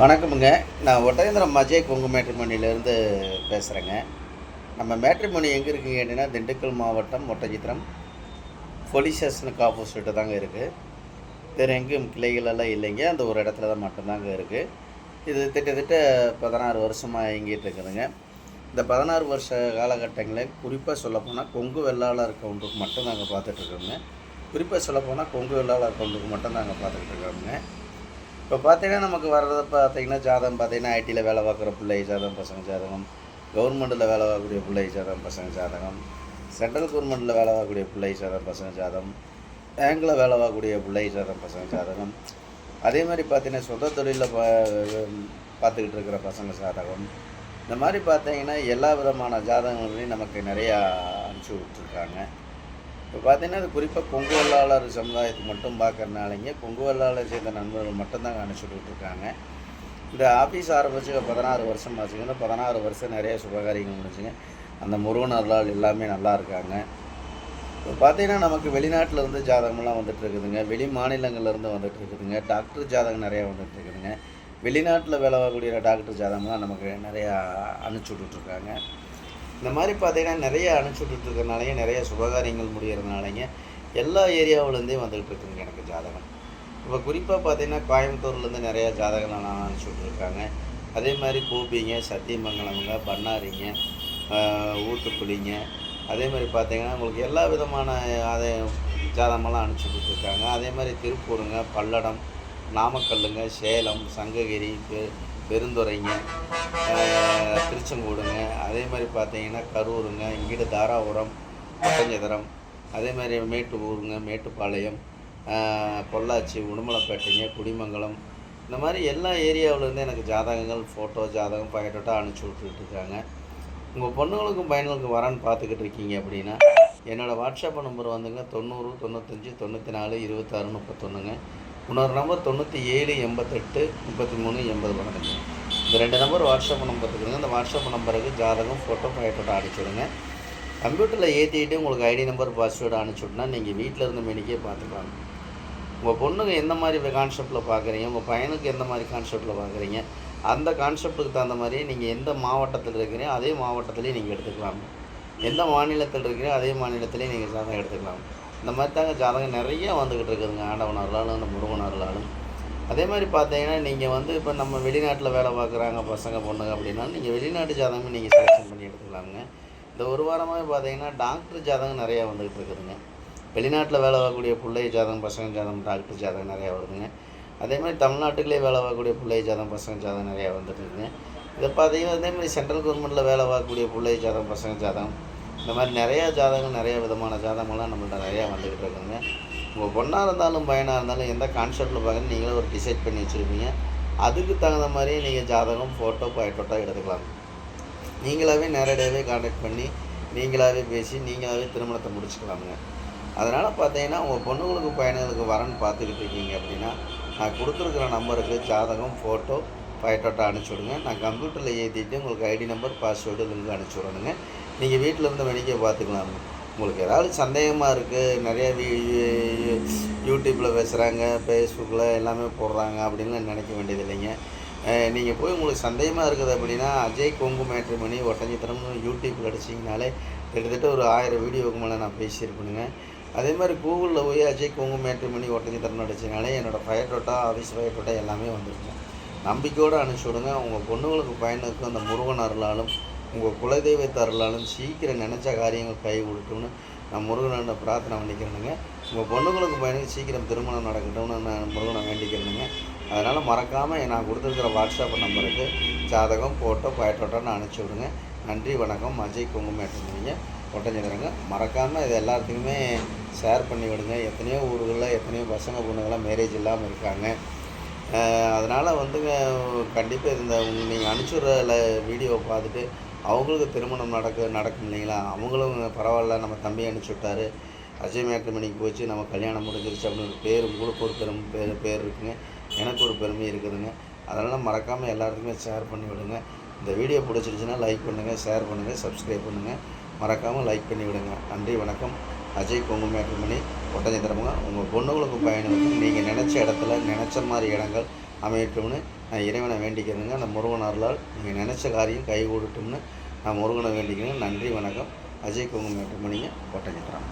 வணக்கமுங்க. நான் ஒட்டேந்திரம் அஜய் கொங்கு மேட்ரிமோனியிலேருந்து பேசுகிறேங்க நம்ம மேட்ரிமோனி எங்கே இருக்குங்க கேட்டிங்கன்னா திண்டுக்கல் மாவட்டம் ஒட்டஞ்சித்திரம் போலீஸ் ஸ்டேஷனுக்கு ஆப்போசிட்டு தாங்க இருக்குது வேறு எங்கேயும் கிளைகளெல்லாம் இல்லைங்க. அந்த ஒரு இடத்துல தான் மட்டும்தாங்க இருக்குது இது திட்டத்தட்ட பதினாறு வருஷமாக இயங்கிட்டு இருக்குதுங்க. இந்த பதினாறு வருஷ காலகட்டங்களில் குறிப்பாக சொல்லப்போனால் கொங்கு வெள்ளாளர் கவுண்டருக்கு மட்டும் நாங்கள் பார்த்துட்ருக்கோங்க குறிப்பாக சொல்லப்போனால் கொங்கு வெள்ளாளர் கவுண்டருக்கு மட்டும் நாங்கள் பார்த்துக்கிட்டு இருக்கோங்க. இப்போ பார்த்தீங்கன்னா நமக்கு வர்றது பார்த்தீங்கன்னா ஜாதகம் பார்த்தீங்கன்னா ஐடியில் வேலை பார்க்குற பிள்ளை ஜாதகம் பசங்க ஜாதகம். கவர்மெண்ட்டில் வேலை பார்க்கக்கூடிய பிள்ளை ஜாதகம் பசங்க ஜாதகம். சென்ட்ரல் கவர்மெண்ட்டில் வேலை பார்க்கக்கூடிய பிள்ளை ஜாதகம் பசங்க ஜாதகம். பேங்கில் வேலை பார்க்கக்கூடிய பிள்ளை ஜாதகம் பசங்க ஜாதகம். அதே மாதிரி பார்த்தீங்கன்னா சொந்த தொழிலில் பா பார்த்துக்கிட்டு இருக்கிற பசங்க ஜாதகம். இந்த மாதிரி பார்த்தீங்கன்னா எல்லா விதமான ஜாதகங்களையும் நமக்கு நிறையா அனுப்பிச்சி விட்ருக்காங்க இப்போ பார்த்தீங்கன்னா அது குறிப்பாக கொங்கு வெள்ளாளர் சமுதாயத்துக்கு மட்டும் பார்க்கறனாலங்க கொங்கு வெள்ளாளர் சேர்ந்த நண்பர்கள் மட்டும்தாங்க அனுப்பிச்சுட்டு இருக்காங்க. இந்த ஆஃபீஸ் ஆரம்பிச்சு பதினாறு வருஷம் ஆச்சுங்கன்னா பதினாறு வருஷம் நிறைய சுபகாரியங்கள் முடிஞ்சுங்க. அந்த முருகன் அருளால் எல்லாமே நல்லா இருக்காங்க. இப்போ பார்த்தீங்கன்னா நமக்கு வெளிநாட்டில் இருந்து ஜாதகம்லாம் வந்துட்டு இருக்குதுங்க. வெளி மாநிலங்கள்லேருந்து வந்துட்டு இருக்குதுங்க. டாக்டர் ஜாதகம் நிறையா வந்துட்டு இருக்குதுங்க. வெளிநாட்டில் வேலை வரக்கூடிய டாக்டர் ஜாதகம்லாம் நமக்கு நிறையா அனுப்பிச்சி விட்டுட்ருக்காங்க இந்த மாதிரி பார்த்தீங்கன்னா நிறைய அனுப்பிச்சுட்டு விட்டுருக்கனாலேயே நிறைய சுபகாரியங்கள் முடியறதுனாலங்க எல்லா ஏரியாவிலேருந்தே வந்துகிட்டு இருக்குங்க எனக்கு ஜாதகம். இப்போ குறிப்பாக பார்த்தீங்கன்னா கோயம்புத்தூர்லேருந்து நிறையா ஜாதகங்கள் நான் அனுப்பிச்சி விட்ருக்காங்க அதே மாதிரி கோபிங்க சத்தியமங்கலம்ங்க பண்ணாரிங்க ஊத்துக்குழிங்க அதே மாதிரி பார்த்தீங்கன்னா உங்களுக்கு எல்லா விதமான அதை ஜாதகமெல்லாம் அனுப்பிச்சி விட்ருக்காங்க அதே மாதிரி திருப்பூருங்க பல்லடம் நாமக்கல்லுங்க சேலம் சங்ககிரி பெருந்துறைங்க திருச்செங்கோடுங்க அதே மாதிரி பார்த்தீங்கன்னா கரூருங்க இங்கிட்ட தாராபுரம் ஒட்டஞ்சத்திரம் அதே மாதிரி மேட்டூருங்க மேட்டுப்பாளையம் பொள்ளாச்சி உடுமலைப்பேட்டைங்க குடிமங்கலம் இந்த மாதிரி எல்லா ஏரியாவிலேருந்து எனக்கு ஜாதகங்கள் ஃபோட்டோ ஜாதகம் பாக்கெட்டோட்டாக அனுப்பிச்சி விட்டுட்டு இருக்காங்க. உங்கள் பொண்ணுங்களுக்கும் பையன்களுக்கும் வரேன்னு பார்த்துக்கிட்டு இருக்கீங்க அப்படின்னா என்னோடய வாட்ஸ்அப் நம்பர் வந்துங்க தொண்ணூறு தொண்ணூத்தஞ்சு தொண்ணூற்றி நாலு இருபத்தாறு முப்பத்தொன்றுங்க இன்னொரு நம்பர் தொண்ணூற்றி ஏழு எண்பத்தெட்டு முப்பத்தி மூணு எண்பது பன்னெண்டுங்க இந்த ரெண்டு நம்பர் வாட்ஸ்அப் நம்பர் இருக்குதுங்க இந்த வாட்ஸ்அப் நம்பருக்கு ஜாதகம் ஃபோட்டோ பாக்கெட்டோட அனுப்பிச்சுடுங்க கம்ப்யூட்டரில் ஏற்றிட்டு உங்களுக்கு ஐடி நம்பர் பாஸ்வேர்டு அனுப்பிச்சுட்னா நீங்கள் வீட்டில் இருந்த மெனிக்கே பார்த்துக்கலாம். உங்கள் பொண்ணுங்க எந்த மாதிரி கான்செப்டில் பார்க்குறீங்க உங்கள் பையனுக்கு எந்த மாதிரி கான்செப்டில் பார்க்குறீங்க அந்த கான்செப்ட்டுக்கு தகுந்த மாதிரி நீங்கள் எந்த மாவட்டத்தில் இருக்கிறீங்க அதே மாவட்டத்திலே நீங்கள் எடுத்துக்கலாம். எந்த மாநிலத்தில் இருக்கிறீங்க அதே மாநிலத்திலே நீங்கள் ஜாதகம் எடுத்துக்கலாம். இந்த மாதிரி தாங்க ஜாதகம் நிறைய வந்துக்கிட்டு இருக்குதுங்க. ஆண்டவன் அருளாலும் அந்த முருகன் அருளாலும் அதே மாதிரி பார்த்தீங்கன்னா நீங்கள் வந்து இப்போ நம்ம வெளிநாட்டில் வேலை பார்க்குறாங்க பசங்க பொண்ணுங்க அப்படின்னா நீங்கள் வெளிநாட்டு ஜாதகமே நீங்கள் செலெக்ஷன் பண்ணி எடுத்துக்கலாமுங்க. இந்த ஒரு வாரமாகவே பார்த்தீங்கன்னா டாக்டர் ஜாதகம் நிறையா வந்துக்கிட்டு இருக்குதுங்க. வெளிநாட்டில் வேலை பார்க்கக்கூடிய பிள்ளை ஜாதகம் பசங்க ஜாதகம் டாக்டர் ஜாதகம் நிறையா வருதுங்க. அதே மாதிரி தமிழ்நாட்டுக்குள்ளே வேலை பார்க்கக்கூடிய பிள்ளை ஜாதகம் பசங்க ஜாதகம் நிறையா வந்துட்டு இருக்குங்க இதை பார்த்தீங்கன்னா அதே மாதிரி சென்ட்ரல் கவர்மெண்ட்டில் வேலை பார்க்கக்கூடிய பிள்ளை ஜாதகம் பசங்க ஜாதகம் இந்த மாதிரி நிறையா ஜாதகம் நிறைய விதமான ஜாதகங்கள்லாம் நம்மள்ட்ட நிறையா வந்துக்கிட்டு இருக்குங்க. உங்கள் பொண்ணாக இருந்தாலும் பையனாக இருந்தாலும் எந்த கான்செப்டில் பார்க்கணும் நீங்களே ஒரு டிசைட் பண்ணி வச்சுருப்பீங்க. அதுக்கு தகுந்த மாதிரியே நீங்கள் ஜாதகம் ஃபோட்டோ பாய்ட்டோட்டோ எடுத்துக்கலாம். நீங்களாகவே நேரடியாகவே காண்டாக்ட் பண்ணி நீங்களாகவே பேசி நீங்களாகவே திருமணத்தை முடிச்சுக்கலாமுங்க. அதனால் பார்த்தீங்கன்னா உங்கள் பொண்ணுங்களுக்கு பையனுங்களுக்கு வரன்னு பார்த்துக்கிட்டு இருக்கீங்க அப்படின்னா நான் கொடுத்துருக்குற நம்பருக்கு ஜாதகம் ஃபோட்டோ பயோட்டோட்டா அனுப்பிச்சி விடுங்க நான் கம்ப்யூட்டரில் ஏற்றிட்டு உங்களுக்கு ஐடி நம்பர் பாஸ்வேர்டு லிங்க் அனுப்பிச்சி விடணுங்க நீங்கள் வீட்டில் இருந்து வேடிக்கை பார்த்துக்கலாம் உங்களுக்கு ஏதாவது சந்தேகமாக இருக்குது நிறைய வீ- யூடியூப்பில் பேசுகிறாங்க ஃபேஸ்புக்கில் எல்லாமே போடுறாங்க அப்படின்னு நினைக்க வேண்டியது இல்லைங்க நீங்கள் போய் உங்களுக்கு சந்தேகமாக இருக்குது அப்படின்னா அஜய் கொங்கு மேட்ரிமணி ஒட்டஞ்சித்திரம்னு யூடியூப்பில் அடிச்சிங்கனாலே கிட்டத்தட்ட ஒரு ஆயிரம் வீடியோவுக்கு மேலே நான் பேசியிருப்பேனுங்க அதே மாதிரி கூகுளில் போய் அஜய் கொங்கு மேட்ரிமணி ஒட்டஞ்சித்திரம்னு அடிச்சிங்கனாலே என்னோடய ஃபயர்டோட்டா ஆஃபீஸ் ஃபயர் டோட்டா எல்லாமே வந்துருச்சு நம்பிக்கையோடு அனுப்பிச்சி விடுங்க. உங்கள் பொண்ணுங்களுக்கு பையனுக்கு அந்த முருகன் அருளாலும் உங்கள் குலதெய்வத்தை அருளாலும் சீக்கிரம் நினச்ச காரியங்கள் கை கொடுக்கணும்னு நான் முருகனை பிரார்த்தனை பண்ணிக்கிறேனுங்க. உங்கள் பொண்ணுங்களுக்கு பையனுக்கு சீக்கிரம் திருமணம் நடக்கட்டும்னு நான் முருகனை வேண்டிக்கிறேனுங்க. அதனால் மறக்காமல் நான் கொடுத்துருக்கிற வாட்ஸ்அப் நம்பருக்கு ஜாதகம் ஃபோட்டோ பயட்டோட்டோன்னு அனுப்பிச்சி விடுங்க. நன்றி வணக்கம் அஜய் குங்குமேட்டுங்க ஒட்டஞ்சிடுறேங்க மறக்காமல் இது எல்லாத்துக்குமே ஷேர் பண்ணி விடுங்க. எத்தனையோ ஊர்களில் எத்தனையோ பசங்க பொண்ணுங்களாம் மேரேஜ் இல்லாமல் இருக்காங்க. அதனால் வந்துங்க கண்டிப்பாக இந்த நீங்கள் அனுப்பிச்சுடுற வீடியோவை பார்த்துட்டு அவங்களுக்கு திருமணம் நடக்க நடக்கும் இல்லைங்களா? அவங்களும் பரவாயில்ல நம்ம தம்பி அனுப்பிச்சி விட்டாரு அஜய் மேட்ரிமணிக்கு போச்சு நம்ம கல்யாணம் முடிஞ்சிருச்சு அப்படின்னு ஒரு பேர் உங்களுக்கு ஒரு பெரும் பேர் பேர் இருக்குங்க. எனக்கு ஒரு பெருமை இருக்குதுங்க. அதனால் மறக்காமல் எல்லாத்துக்குமே ஷேர் பண்ணி விடுங்க. இந்த வீடியோ பிடிச்சிருச்சுன்னா லைக் பண்ணுங்கள் ஷேர் பண்ணுங்கள் சப்ஸ்கிரைப் பண்ணுங்கள் மறக்காமல் லைக் பண்ணி விடுங்க. நன்றி வணக்கம். அஜய் கொங்கு மேட்ரிமணி ஒட்டஞ்சத்திரமுங்க உங்கள் பொண்ணுகளுக்கு பயணம் நீங்கள் நினச்ச இடத்துல நினச்ச மாதிரி இடங்கள் அமையட்டும்னு நான் இறைவனை வேண்டிக்கிறேங்க அந்த முருகன் அருளால் நீங்கள் நினச்ச காரியம் கை கொடுட்டும்னு நான் முருகனை வேண்டிக்கிறேன். நன்றி வணக்கம். அஜய் குங்குமேட்டு மணிங்க ஒட்டஞ்சித்திரம்